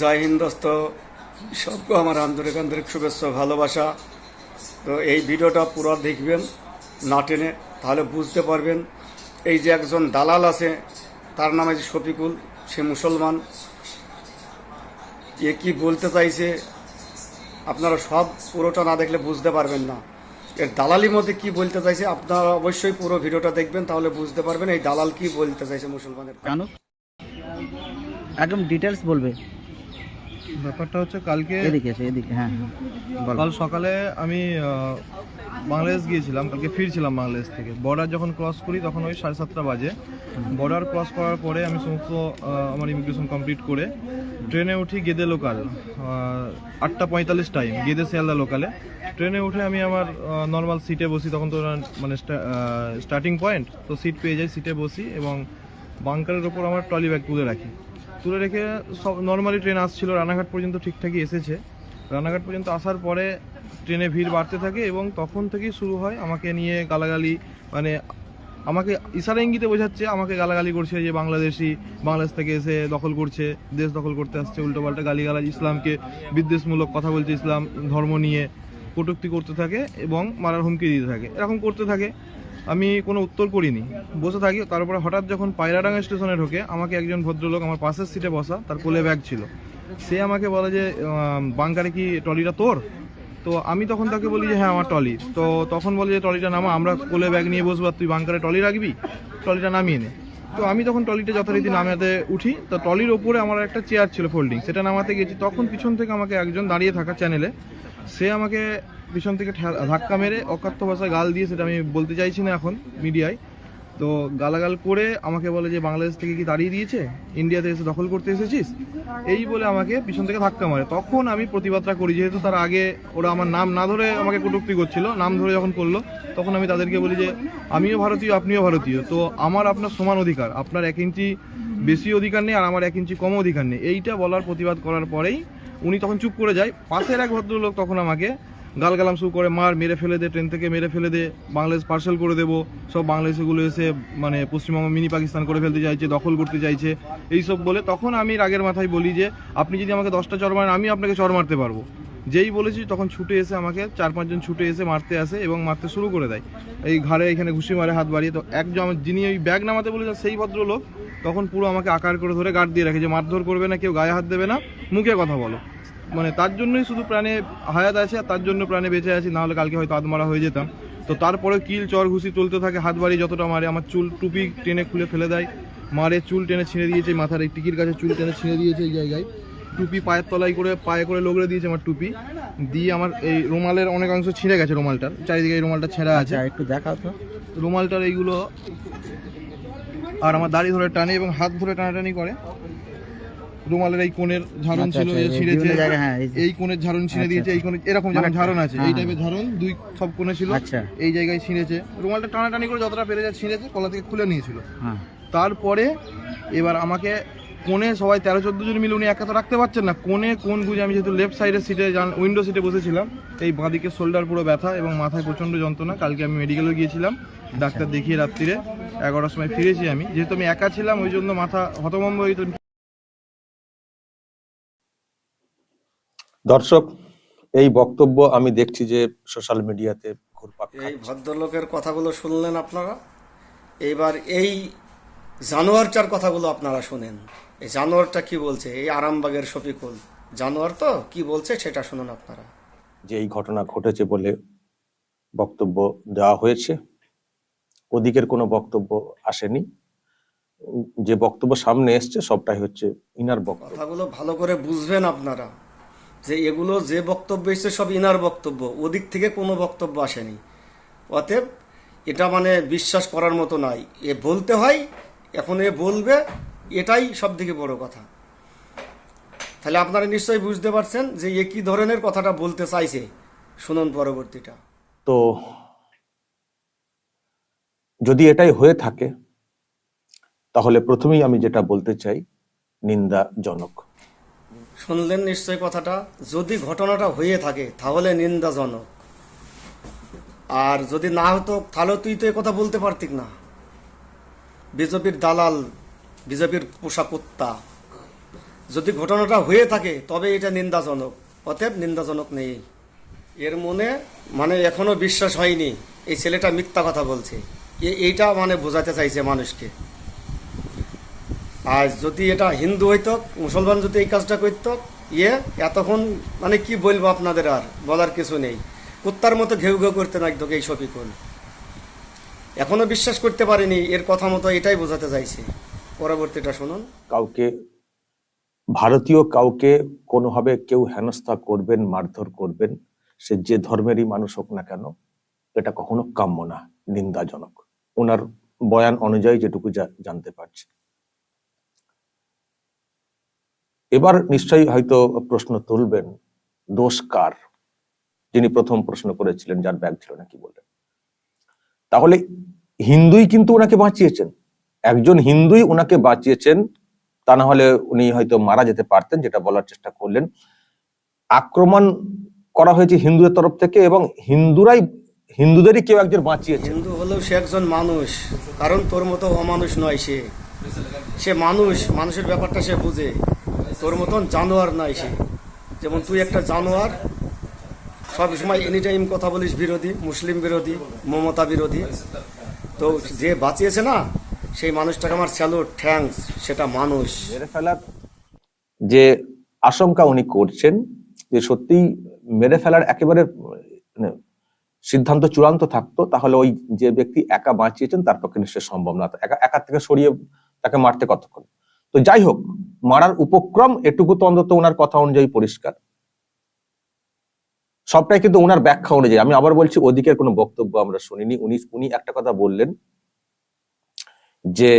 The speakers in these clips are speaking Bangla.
জয় হিন্দ সবকে আমার আন্তরিক আন্তরিক শুভেচ্ছা, ভালোবাসা। তো এই ভিডিওটা পুরো দেখবেন, না টেনে তাহলে বুঝতে পারবেন। এই যে একজন দালাল আছে, তার নাম আছে শফিকুল, সে মুসলমান। এ কি বলতে চাইছে, আপনারা সব পুরোটা না দেখলে বুঝতে পারবেন না। এর দালালির মধ্যে কি বলতে চাইছে, আপনারা অবশ্যই পুরো ভিডিওটা দেখবেন, তাহলে বুঝতে পারবেন এই দালাল কি বলতে চাইছে মুসলমানের। কেন? একদম ডিটেলস বলবে। ব্যাপারটা হচ্ছে কালকে এদিকে এসে এদিকে হ্যাঁ। কাল সকালে আমি বাংলাদেশ গিয়েছিলাম কালকে ফিরছিলাম বাংলাদেশ থেকে। বর্ডার যখন ক্রস করি তখন ওই সাড়ে সাতটা বাজে। বর্ডার ক্রস করার পরে আমি সমস্ত আমার ইমিগ্রেশন কমপ্লিট করে ট্রেনে উঠি গেদে লোকাল আটটা পঁয়তাল্লিশ টাইম গেদে শিয়ালদা লোকালে ট্রেনে উঠে আমি আমার নর্মাল সিটে বসি তখন তো মানে স্টার্টিং পয়েন্ট তো সিট পেয়ে যাই সিটে বসি এবং বাংকারের ওপর আমার ট্রলি ব্যাগ তুলে রাখি। তুলে রেখে সব নর্মালি ট্রেন আসছিল, রানাঘাট পর্যন্ত ঠিকঠাকই এসেছে। রানাঘাট পর্যন্ত আসার পরে ট্রেনে ভিড় বাড়তে থাকে এবং তখন থেকেই শুরু হয় আমাকে নিয়ে গালাগালি মানে আমাকে ইশারা ইঙ্গিতে বোঝাচ্ছে, আমাকে গালাগালি করছে যে বাংলাদেশি, বাংলাদেশ থেকে এসে দখল করছে, দেশ দখল করতে আসছে, উল্টোপাল্টা গালিগালাজ, ইসলামকে বিদ্বেষমূলক কথা বলছে, ইসলাম ধর্ম নিয়ে কটুক্তি করতে থাকে এবং মারার হুমকি দিতে থাকে। এরকম করতে থাকে। আমি কোনো উত্তর করিনি। বসে থাকি, তারপরে হঠাৎ যখন পায়রাডাঙ্গা স্টেশনে ঢোকে, আমাকে একজন ভদ্রলোক আমার পাশের সিটে বসা, তার কোলে ব্যাগ ছিল। সে আমাকে বলে যে বাংকারে কি ট্রলিটা তোর? তো আমি তখন তাকে বলি যে হ্যাঁ আমার ট্রলি। তো তখন বলে যে টলিটা নামা, আমরা কোলে ব্যাগ নিয়ে বসবো তুই বাংকারে ট্রলি রাখবি? ট্রলিটা নামিয়ে নে। তো আমি তখন ট্রলিটা যথারীতি নামাতে উঠি। তো ট্রলির ওপরে আমার একটা চেয়ার ছিল ফোল্ডিং সেটা নামাতে গেছি। তখন পিছন থেকে আমাকে একজন দাঁড়িয়ে থাকা চ্যানেলে সে আমাকে পিছন থেকে ধাক্কা মেরে অকাত্য ভাষায় গাল দিয়ে সেটা আমি বলতে চাইছি না এখন মিডিয়ায়। তো গালাগাল করে আমাকে বলে যে বাংলাদেশ থেকে কি দাঁড়িয়ে দিয়েছে? ইন্ডিয়াতে এসে দখল করতে এসেছিস? এই বলে আমাকে পিছন থেকে ধাক্কা মারে। তখন আমি প্রতিবাদটা করি, যেহেতু তার আগে ওরা আমার নাম না ধরে আমাকে কটূক্তি করছিল, নাম ধরে যখন করল, তখন আমি তাদেরকে বলি যে, আমিও ভারতীয়, আপনিও ভারতীয়। তো আমার আপনার সমান অধিকার, আপনার এক ইঞ্চি বেশি অধিকার নেই আর আমার এক ইঞ্চি কম অধিকার নেই। এইটা বলার প্রতিবাদ করার পরেই উনি তখন চুপ করে যায়। পাশের এক ভদ্রলোক তখন আমাকে গালগালাম শুরু করে মার মেরে ফেলে দে, ট্রেন থেকে মেরে ফেলে দে, বাংলাদেশ পার্সেল করে দেবো। সব বাংলাদেশিগুলো এসে মানে পশ্চিমবঙ্গ মিনি পাকিস্তান করে ফেলতে চাইছে, দখল করতে চাইছে। এইসব বলে তখন আমি রাগের মাথায় বলি যে, আপনি যদি আমাকে দশটা চর মারেন, আমি আপনাকে চর মারতে পারব। যেই বলেছি, তখন ছুটে এসে আমাকে চার পাঁচজন ছুটে এসে মারতে আসে এবং মারতে শুরু করে দেয়। এই ঘাড়ে এখানে ঘুষি মারে, হাত বাড়িয়ে তো একজন যিনি ওই ব্যাগ নামাতে বলেছেন সেই ভদ্রলোক তখন পুরো আমাকে আকার করে ধরে গার্ড দিয়ে রাখে যে, মারধর করবে না, কেউ গায়ে হাত দেবে না, মুখে কথা বলো। মানে তার জন্যই শুধু প্রাণে হায়াত আছে আর তার জন্য প্রাণে বেঁচে আছি নাহলে কালকে হয়তো আদমারা হয়ে যেতাম। তো তারপরে কিল চর ঘুষি চলতে থাকে হাত বাড়ি যতটা মারে আমার চুল টুপি টেনে খুলে ফেলে দেয়। মারে চুল টেনে ছিঁড়ে দিয়েছে মাথার এই টিকির কাছে চুল টেনে ছিঁড়ে দিয়েছে এই জায়গায়। টুপি পায়ের তলায় করে পায়ে করে লগড়ে দিয়েছে আমার টুপি। দিয়ে আমার এই রুমালের অনেক অংশ ছিঁড়ে গেছে রুমালটার চারিদিকে এই রুমালটা ছেঁড়া আছে। আচ্ছা একটু দেখাও তো। রুমালটার এইগুলো আর আমার দাড়ি ধরে টানে এবং হাত ধরে টানাটানি করে। রুমালের এই কোণের ঝাড়ন আচ্ছা, ছিল আচ্ছা, ছিঁড়েছে। হ্যাঁ, এই কোণের ঝাড়ন ছিঁড়ে আচ্ছা, দিয়েছে এই কোণে এরকম যেমন মানে- ঝাড়ন আছে এই হ্যাঁ। টাইপের ঝাড়ন দুই সব কোণে ছিল। এই জায়গায় ছিঁড়েছে। রুমালটা টানাটানি করে যতটা পেরে যা ছিঁড়েছে কলা থেকে খুলে নিয়েছিল। হ্যাঁ। তারপরে এবার আমাকে কোণে সবাই তেরো চোদ্দ জন মিলে উনি একা তো রাখতে পারছেন না। কোণে কোন বুঝে আমি যেহেতু লেফট সাইডের সিটে উইন্ডো সিটে বসেছিলাম এই বাঁদিকে শোল্ডার পুরো ব্যথা এবং মাথায় প্রচণ্ড যন্ত্রণা। কালকে আমি মেডিকেলে গিয়েছিলাম ডাক্তার দেখিয়ে রাত্রিরে এগারোটার সময় ফিরেছি আমি। যেহেতু আমি একা ছিলাম ওই জন্য মাথা হতভম্ব হয়ে দর্শক এই বক্তব্য আমি দেখছি যে সোশ্যাল মিডিয়াতে এই ভদ্রলোকের কথাগুলো শুনলেন আপনারা? এইবার এই জানোয়ারটার কথাগুলো আপনারা শুনেন। এই জানোয়ারটা কি বলছে? এই আরামবাগের শফিকুল। জানোয়ার তো? কি বলছে সেটা শুনুন আপনারা। যে এই ঘটনা ঘটেছে বলে বক্তব্য দেওয়া হয়েছে। ওদিকের কোনো বক্তব্য আসেনি। যে বক্তব্য সামনে এসছে সবটাই হচ্ছে ইনার বক্তব্য। কথাগুলো ভালো করে বুঝবেন আপনারা। যে এগুলো যে বক্তব্য এসছে সব ইনার বক্তব্য, ওদিক থেকে কোনো বক্তব্য আসেনি। অতএব এটা মানে বিশ্বাস করার মতো নয় এ বলতে হয়, এখন এ বলবে, এটাই সব থেকে বড় কথা। তাহলে আপনারা নিশ্চয়ই বুঝতে পারছেন যে এ কি ধরনের কথাটা বলতে চাইছে। শুনুন পরবর্তীটা। তো যদি এটাই হয়ে থাকে, তাহলে প্রথমেই আমি যেটা বলতে চাই, নিন্দাজনক। শুনলেন নিশ্চয় কথাটা? যদি ঘটনাটা হয়ে থাকে, তাহলে নিন্দাজনক। আর যদি না হতো, তাহলে তুই তো কথা বলতে পারতিক না। বিজেপির দালাল, বিজেপির পোষা কুত্তা। যদি ঘটনাটা হয়ে থাকে, তবে এটা নিন্দাজনক। অতএব নিন্দাজনক নেই। এর মনে মানে এখনও বিশ্বাস হয়নি। এই ছেলেটা মিথ্যা কথা বলছে। এইটা মানে বোঝাতে চাইছে মানুষকে। আর যদি এটা হিন্দু হইতো, মুসলমান যদি এই কাজটা করতো ইয়ে এতক্ষণ মানে কি বলব আপনাদের আর? বলার কিছু নেই। কুত্তার মতো ঘেউ ঘেউ করতে তোকে এই শফিকুল। এখনও বিশ্বাস করতে পারিনি, এর কথা মতো এটাই বোঝাতে চাইছে। পরবর্তীটা শুনুন। কাউকে, ভারতীয় কাউকে কোনোভাবে কেউ হেনস্থা করবেন, মারধর করবেন, সে যে ধর্মেরই মানুষ হোক না কেন, এটা কখনো কাম্য না, নিন্দাজনক। ওনার বয়ান অনুযায়ী যেটুকু জানতে পারছি। এবার নিশ্চয়ই হয়তো প্রশ্ন তুলবেন, দোষ কার? যিনি প্রথম প্রশ্ন করেছিলেন, যার ব্যাগ ছিল নাকি বললেন? তাহলে হিন্দুই কিন্তু ওনাকে বাঁচিয়েছেন। একজন হিন্দুই ওনাকে বাঁচিয়েছেন, তা না হলে উনি হয়তো মারা যেতে পারতেন, যেটা বলার চেষ্টা করলেন। আক্রমণ করা হয়েছে হিন্দুদের তরফ থেকে এবং হিন্দুরাই, হিন্দুদেরই কেউ একজন বাঁচিয়েছেন হিন্দু হলেও সে একজন মানুষ, কারণ তোর মতো অমানুষ নয় সে। সে মানুষ, মানুষের ব্যাপারটা সে বুঝে। তোর মতন জানোয়ার নয় সে। যেমন তুই একটা জানোয়ার, সব সময় এনি টাইম কথা বলিস বিরোধী, মুসলিম বিরোধী, মমতা বিরোধী। তো যে বাঁচিয়েছে না, সেই মানুষটাকে আমার স্যালুট থ্যাঙ্কস সেটা মানুষ। যে আশঙ্কা উনি করছেন, যে সত্যি মেরে ফেলার একেবারে মানে সিদ্ধান্ত চূড়ান্ত থাকতো, তাহলে ওই যে ব্যক্তি একা বাঁচিয়েছেন, তার পক্ষে নিশ্চয় সম্ভব না। একা একা থেকে সরিয়ে তাকে মারতে কতক্ষণ? তো যাই হোক মারার উপক্রম এটুকু তো অন্তত ওনার কথা অনুযায়ী পরিষ্কার। সবটাই কিন্তু ওনার ব্যাখ্যা অনুযায়ী। আমি আবার বলছি, ওদিকের কোনো বক্তব্য আমরা শুনিনি। উনি উনি একটা কথা বললেন যে,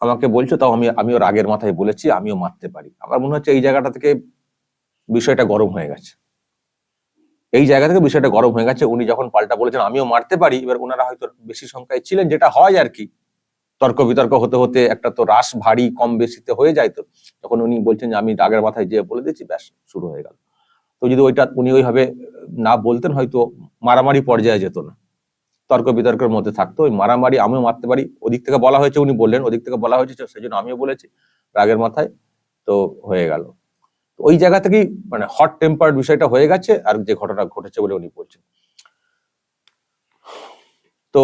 আমাকে বলছো, তাও আমি, আমিও রাগের মাথায় বলেছি, আমিও মারতে পারি। আমার মনে হচ্ছে এই জায়গাটা থেকে বিষয়টা গরম হয়ে গেছে। এই জায়গা থেকে বিষয়টা গরম হয়ে গেছে। উনি যখন পাল্টা বলেছেন, আমিও মারতে পারি, এবার ওনারা হয়তো বেশি সংখ্যায় ছিলেন, যেটা হয় আর কি। তর্ক বিতর্ক হতে হতে একটা তো রাস ভারী কম বেশিতে হয়ে যায় তো। তখন উনি বলছেন যে, আমি রাগের মাথায় যে বলে দিচ্ছি ব্যাস, শুরু হয়ে গেল। তো যদি ওইটা উনি ওইভাবে না বলতেন, হয়তো মারামারি পর্যায়ে যেত না। তর্ক বিতর্কের মধ্যে থাকতো, ওই মারামারি আমিও মারতে পারি। ওদিক থেকে বলা হয়েছে, উনি বললেন, ওদিক থেকে বলা হয়েছে সেই জন্য আমিও বলেছি, রাগের মাথায়। তো হয়ে গেল। ওই জায়গা থেকেই মানে হট টেম্পার বিষয়টা হয়ে গেছে, আর যে ঘটনা ঘটেছে বলে উনি বলছেন। তো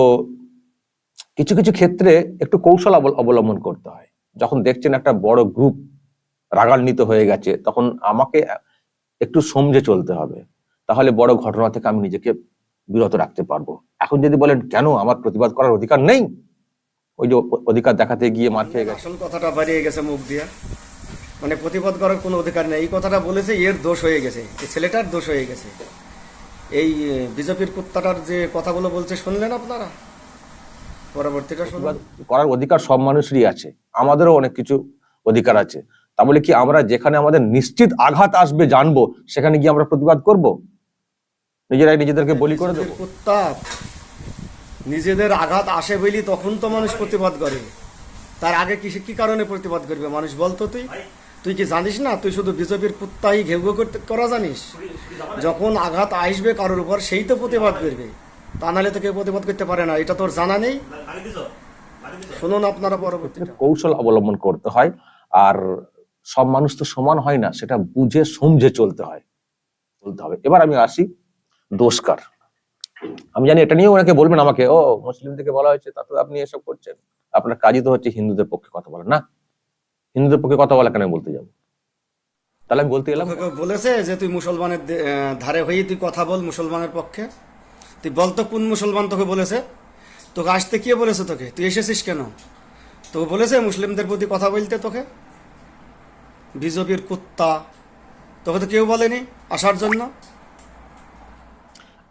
কিছু কিছু ক্ষেত্রে একটু কৌশল অবল- অবলম্বন করতে হয়। যখন দেখছেন একটা বড় গ্রুপ রাগান্বিত হয়ে গেছে, তখন আমাকে একটু সমঝে চলতে হবে। তাহলে বড় ঘটনা থেকে আমি নিজেকে বিরত রাখতে পারব। এখন যদি বলেন, কেন? আমার প্রতিবাদ করার অধিকার নেই? ওই যে অধিকার দেখাতে গিয়ে মার খেয়ে গেছে। আসল কথাটা বাড়িয়ে গেছে মুখ দিয়ে। মানে প্রতিবাদ করার কোনো অধিকার নেই। এই কথাটা বলেছে, এর দোষ হয়ে গেছে। এই ছেলেটার দোষ হয়ে গেছে। এই বিজেপির কুত্তাটার যে কথাগুলো বলছে, শুনলেন আপনারা? করার অধিকার সব মানুষেরই আছে। আমাদেরও অনেক কিছু অধিকার আছে। তা বলে কি আমরা যেখানে আমাদের নিশ্চিত আঘাত আসবে জানব সেখানে গিয়ে আমরা প্রতিবাদ করব? নিজেরাই নিজেদেরকে বলি করে দেবো। নিজেদের আঘাত আসে বলি তখন তো মানুষ প্রতিবাদ করে। তার আগে কি কি কারণে প্রতিবাদ করবে? মানুষ বলতো তুই। তুই কি জানিস না? তুই শুধু বিজেপির কুত্তাই ঘেউ ঘেউ করতে করা জানিস? যখন আঘাত আসবে কারোর উপর সেই তো প্রতিবাদ করবে। তা নাহলে তো কেউ প্রতিবাদ করতে পারে না এটা তোর জানা নেই? শুনুন আপনারা পরবর্তীটা। কৌশল অবলম্বন করতে হয় আর সব মানুষ তো সমান হয় না সেটা বুঝে সমঝে চলতে হয় চলতে হবে। এবার আমি আসি দোষকার আমি জানি এটা নিয়ে ওনাকে বলবেন আমাকে ও মুসলিম থেকে বলা হয়েছে তা তো আপনি এসব করছেন। আপনার কাজই তো হচ্ছে হিন্দুদের পক্ষে কথা বলা না? হিন্দুদের পক্ষে কথা বলা কেন বলতে যাব? তাহলে আমি বলতে গেলাম বলেছে যে তুই মুসলমানের ধারে হয়ে তুই কথা বল মুসলমানের পক্ষে? তুই বলতো কোন মুসলমান তোকে বলেছে? তোকে আসতে কে বলেছে তোকে? তুই এসেছিস কেন? তোকে বলেছে মুসলিমদের প্রতি কথা বলতে তোকে? বিজেপির কুত্তা। তোকে তো কেউ বলেনি আসার জন্য?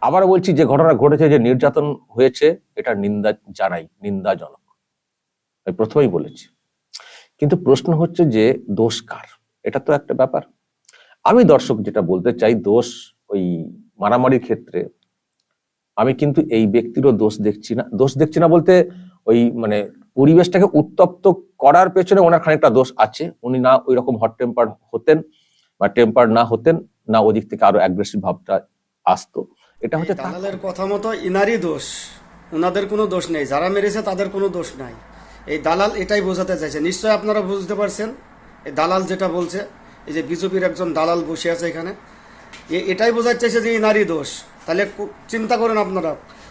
আবার বলছি, যে ঘটনা ঘটেছে, যে নির্যাতন হয়েছে, এটা নিন্দা জানাই, নিন্দাজনক। আমি প্রথমেই বলেছি। কিন্তু প্রশ্ন হচ্ছে যে, দোষ কার? এটা তো একটা ব্যাপার। আমি দর্শক যেটা বলতে চাই, দোষ ওই মারামারির ক্ষেত্রে আমি কিন্তু এই ব্যক্তিরও দোষ দেখছি না। দোষ দেখছি না বলতে ওই মানে পরিবেশটাকে উত্তপ্ত করার পেছনে ওনার খানিকটা দোষ আছে। উনি না ওই রকম হট টেম্পার হতেন বা টেম্পার না হতেন না ওদিক থেকে আরও অ্যাগ্রেসিভ ভাবটা আসতো। এটা হচ্ছে দালালের কথা মতো ইনারই দোষ। ওনাদের কোনো দোষ নেই। যারা মেরেছে তাদের কোনো দোষ নাই। এই দালাল এটাই বোঝাতে চাইছে। নিশ্চয় আপনারা বুঝতে পারছেন এই দালাল যেটা বলছে এই যে বিজেপির একজন দালাল বসে আছে এখানে। এটাই বোঝাতে চাইছে যে এই নারী দোষ। তাহলে চিন্তা করেন আপনারা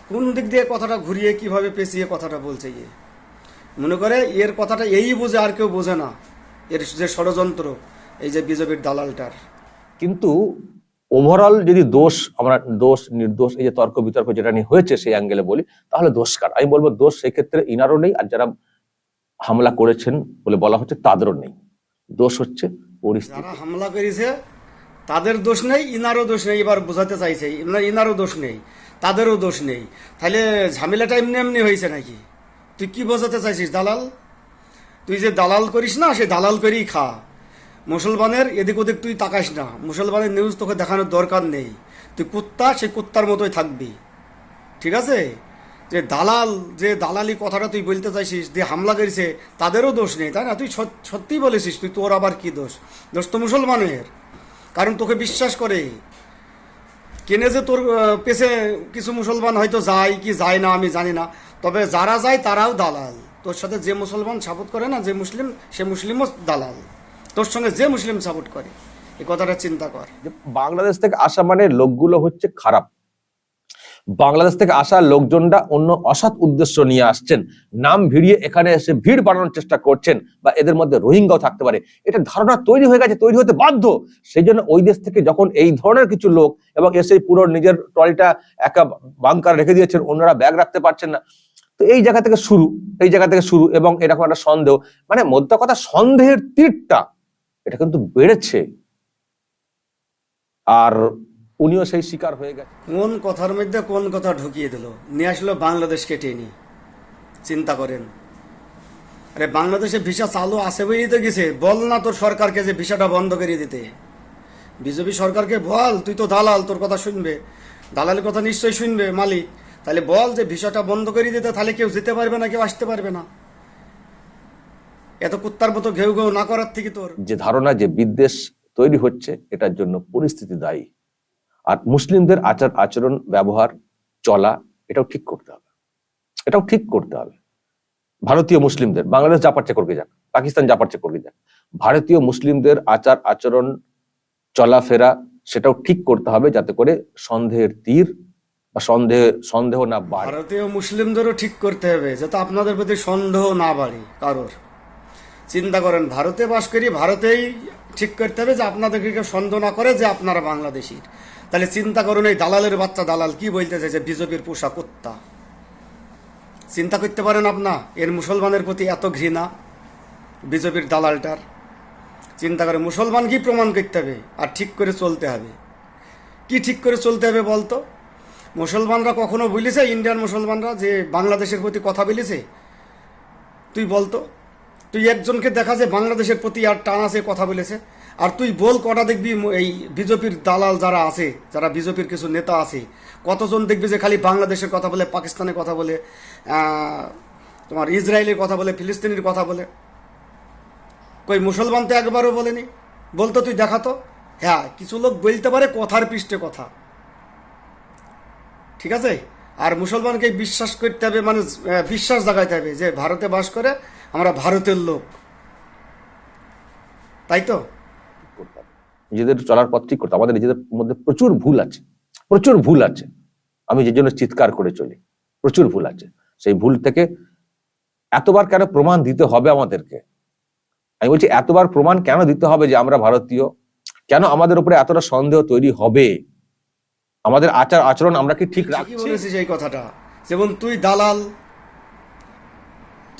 কোন দিক দিয়ে কথাটা ঘুরিয়ে কীভাবে পেঁচিয়ে কথাটা বলছে ইয়ে মনে করে এর কথাটা এই বোঝে আর কেউ বোঝে না এর যে ষড়যন্ত্র এই যে বিজেপির দালালটার। কিন্তু ওভারঅল যদি দোষ আমরা দোষ নির্দোষ এই যে তর্ক বিতর্ক যেটা নিয়ে হয়েছে সেই অ্যাঙ্গেলে বলি তাহলে দোষ কার? আমি বলব দোষ সেই ক্ষেত্রে ইনারও নেই আর যারা হামলা করেছেন বলে বলা হচ্ছে তাদেরও নেই। দোষ হচ্ছে পরিস্থিতি। হামলা করেছে তাদের দোষ নেই, ইনারও দোষ নেই, এবার বোঝাতে চাইছে। ইনা- ইনারও দোষ নেই, তাদেরও দোষ নেই। তাহলে ঝামেলাটা এমনি এমনি হয়েছে নাকি? তুই কি বোঝাতে চাইছিস, দালাল? তুই যে দালাল করিস না, সে দালাল করেই খা। মুসলমানের এদিক ওদিক তুই তাকাস না। মুসলমানের নিউজ তোকে দেখানোর দরকার নেই। তুই কুত্তা সেই কুত্তার মতোই থাকবি। ঠিক আছে? যে দালাল, যে দালালি কথাটা তুই বলতে চাইছিস, যে হামলা করেছে, তাদেরও দোষ নেই, তাই না? তুই সত- সত্যিই বলেছিস, তুই তোর আবার কি দোষ? দোষ তো মুসলমানের। কারণ তোকে বিশ্বাস করে। কেনে যে তোর পেছে কিছু মুসলমান হয়তো যায় কি যায় না, আমি জানি না। তবে যারা যায় তারাও দালাল। তোর সাথে যে মুসলমান সাপোর্ট করে না, যে মুসলিম, সে মুসলিমও দালাল। তোর সঙ্গে যে মুসলিম সাপোর্ট করে, এ কথাটা চিন্তা কর। বাংলাদেশ থেকে আসা মানে লোকগুলো হচ্ছে খারাপ। বাংলাদেশ থেকে আসা লোকজনরা অন্য অসৎ উদ্দেশ্য নিয়ে আসছেন। নাম ভিড়িয়ে এখানে এসে ভিড় বাড়ানোর চেষ্টা করছেন বা এদের মধ্যে রোহিঙ্গাও থাকতে পারে। এটা ধারণা তৈরি হয়ে গেছে, তৈরি হতে বাধ্য। সেই জন্য ওই দেশ থেকে যখন এই ধরনের কিছু লোক এবং এসে পুরো নিজের ট্রলিটা একা বাংকার রেখে দিয়েছেন, অন্যরা ব্যাগ রাখতে পারছেন না। তো এই জায়গা থেকে শুরু, এই জায়গা থেকে শুরু এবং এরকম একটা সন্দেহ। মানে মধ্য কথা সন্দেহের তীরটা, এটা কিন্তু বেড়েছে। আর উনিও সেই শিকার হয়ে গেছে। কোন কথার মধ্যে কোন কথা ঢুকিয়ে দিল? নিয়ে আসলো বাংলাদেশকে টেনে। চিন্তা করেন। আরে বাংলাদেশে ভিসা চালু আছে বলেই তো গেছে। বল না তোর সরকারকে যে ভিসাটা বন্ধ করে দিতে। বিজেপি সরকারকে বল তুই তো দালাল তোর কথা শুনবে। দালালের কথা নিশ্চয়ই শুনবে মালিক। তাহলে বল যে ভিসাটা বন্ধ করে দিতে তাহলে কেউ যেতে পারবে না কেউ আসতে পারবে না। এত কুত্তার মতো ঘেউ ঘেউ না করার থেকে তোর যে ধারণা যে বিদ্বেষ তৈরি হচ্ছে এটার জন্য পরিস্থিতি দায়ী। আর মুসলিমদের আচার আচরণ, ব্যবহার, চলা, এটাও ঠিক করতে হবে। এটাও ঠিক করতে হবে। ভারতীয় মুসলিমদের, বাংলাদেশ যা পারছে করবে যাক, পাকিস্তান যা পারছে করবে যাক, ভারতীয় মুসলিমদের আচার আচরণ, চলাফেরা, সেটাও ঠিক করতে হবে যাতে করে সন্দেহের তীর বা সন্দেহ সন্দেহ না ভারতীয় মুসলিমদেরও ঠিক করতে হবে যাতে আপনাদের প্রতি সন্দেহ না বাড়ে কারোর। চিন্তা করেন, ভারতে বাস করি, ভারতেই ঠিক করতে হবে যে আপনাদেরকে সন্দেহ না করে যে আপনারা বাংলাদেশির। তাহলে চিন্তা করুন এই দালালের বাচ্চা দালাল, কি বলতে চাইছে? বিজেপির পোষা কুত্তা। চিন্তা করতে পারেন আপনা, এর মুসলমানের প্রতি এত ঘৃণা, বিজেপির দালালটার। চিন্তা করে মুসলমান কি প্রমাণ করতে হবে? আর ঠিক করে চলতে হবে। কি ঠিক করে চলতে হবে বলতো? মুসলমানরা কখনো বলেছে, ইন্ডিয়ান মুসলমানরা, যে বাংলাদেশের প্রতি কথা বলেছে? তুই বলতো? তুই একজনকে দেখা যে বাংলাদেশের প্রতি আর টান আছে, কথা বলেছে? আর তুই বল কটা দেখবি এই বিজেপির দালাল যারা আছে, যারা বিজেপির কিছু নেতা আছে, কতজন দেখবি যে খালি বাংলাদেশের কথা বলে, পাকিস্তানের কথা বলে তোমার ইসরায়েলের কথা বলে, ফিলিস্তিনের কথা বলে? কই, মুসলমান তো একবারও বলেনি? বলতো তুই দেখাতো হ্যাঁ কিছু লোক বলতে পারে কথার পৃষ্ঠে কথা। ঠিক আছে? আর মুসলমানকে বিশ্বাস করতে হবে মানে বিশ্বাস জাগাইতে হবে যে ভারতে বাস করে আমরা ভারতের লোক। তাই তো। নিজেদের চলার পথ ঠিক করতে আমাদের নিজেদের মধ্যে প্রচুর ভুল আছে। প্রচুর ভুল আছে। আমি যে জন্য চিৎকার করে চলি প্রচুর ভুল আছে। সেই ভুল থেকে এতবার কেন প্রমাণ দিতে হবে আমাদেরকে? আমি বলছি এতবার প্রমাণ কেন দিতে হবে যে আমরা ভারতীয়? কেন আমাদের উপরে এতটা সন্দেহ তৈরি হবে? আমাদের আচার আচরণ আমরা কি ঠিক রাখছি? এই কথাটা। যেমন তুই দালাল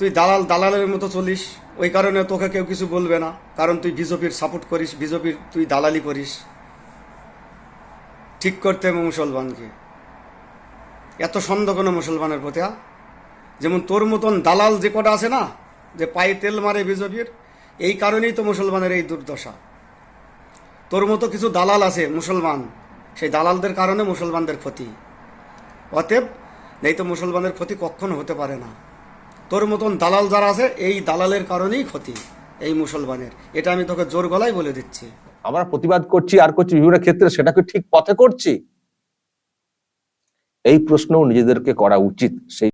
তুই দালাল, দালালের মতো চলিস। ওই কারণে তোকে কেউ কিছু বলবে না। কারণ তুই বিজেপির সাপোর্ট করিস, বিজেপির তুই দালালি করিস। ঠিক করতে হবে মুসলমানকে। এত সন্দেহ কোনো মুসলমানের প্রতি হ্যাঁ? যেমন তোর মতন দালাল যে কটা আছে না, যে পায়ে তেল মারে বিজেপির, এই কারণেই তো মুসলমানের এই দুর্দশা। তোর মতো কিছু দালাল আছে, মুসলমান, সেই দালালদের কারণে মুসলমানদের ক্ষতি। অতএব, নেই তো মুসলমানের ক্ষতি কখনো হতে পারে না। তোর মতন দালাল যারা আছে, এই দালালের কারণেই ক্ষতি এই মুসলমানের। এটা আমি তোকে জোর গলায় বলে দিচ্ছি। আমরা প্রতিবাদ করছি, আর করছি বিভিন্ন ক্ষেত্রে সেটাকে ঠিক পথে করছি? এই প্রশ্নও নিজেদেরকে করা উচিত, সেই